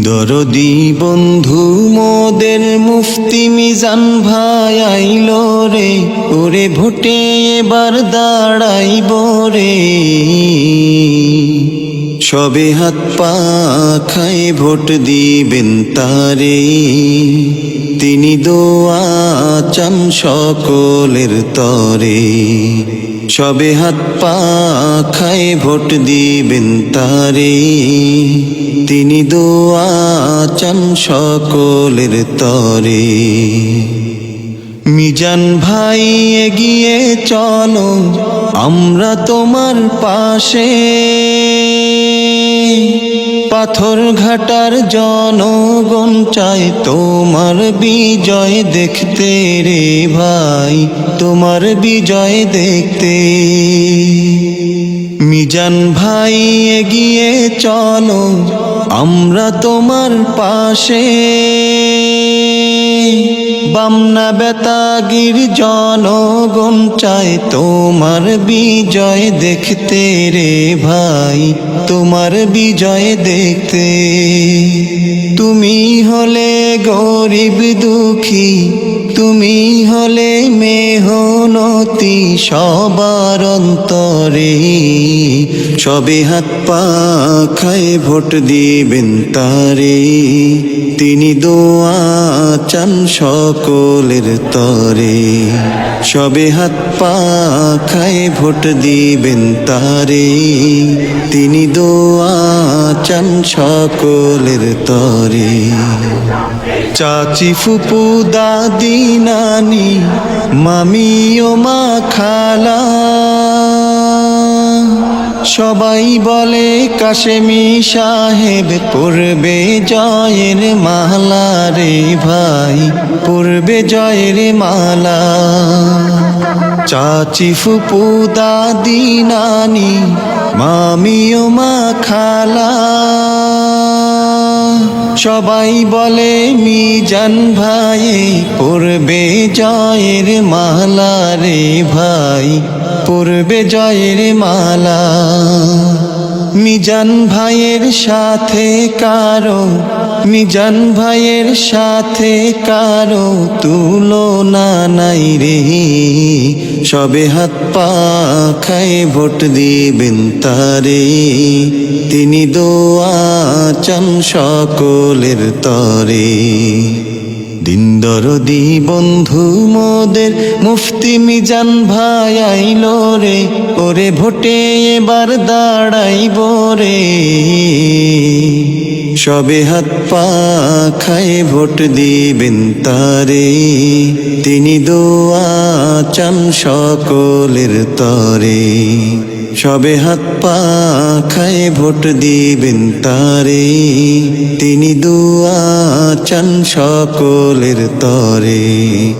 দরদি বন্ধু, মোদের মুফতি মিজান ভাই আইল রে। ওরে ভোটে এবার দাঁড়াইব রে। সবে হাত পা খায় ভোট দিবেন তারে। তিনি দোয়া চান সকলের তরে। সবে হাত পা খায় ভোট দিবেন তারে। তিনি দোয়া চান সকলের তরে। মিজান ভাই এগিয়ে চলো, আমরা তোমার পাশে। পাথর ঘাটার জনগণ চাই তোমার বিজয় দেখতে রে ভাই, তোমার বিজয় দেখতে। মিজান ভাই এগিয়ে চলো, আমরা তোমার পাশে। বামনা বেতাগির জনগণ চায় তোমার বিজয় দেখতে রে ভাই, তোমার বিজয় দেখতে। তুমি হলে গরিব দুঃখী তুমি হলে মেহনতি সবার অন্তরে। সবে হাত পা খায় ভোট দিবেন তারে। তিনি দোয়া চান সকলের তরে। সবে হাত পা খায় ভোট দিবেন তারে। তিনি দোয়া চান সকলের তরে। চাচি ফুপু দাদি নানি মামি ও মা খালা। সবাই বলে, কাশেমি সাহেব, পড়বে জয়ের মালা রে ভাই, পড়বে জয়ের মালা। চাচি ফুপু দাদি নানি মামি ও মা খালা। সবাই বলে মিজান ভাই পড়বে জয়ের মালা রে ভাই পড়বে জয়ের মালা। মিজান ভাইয়ের সাথে কারও, মিজান ভাইয়ের সাথে কারও তুলনা নাই রে। সবে হাত পা খায় ভোট দিবেন তারে। তিনি দোয়া চান সকলের তরে। দিন দরদি বন্ধু মোদের মুফতি মিজান ভাই আইল রে ওরে ভোটে এবার দাঁড়াইব রে। সবে হাত পা খায় ভোট দিবেন তারে। তিনি দোয়া চান সকলের তরে। সবে হাত পা খায় ভোট দিবেন তারে। তিনি দোয়া চান সকলের তরে।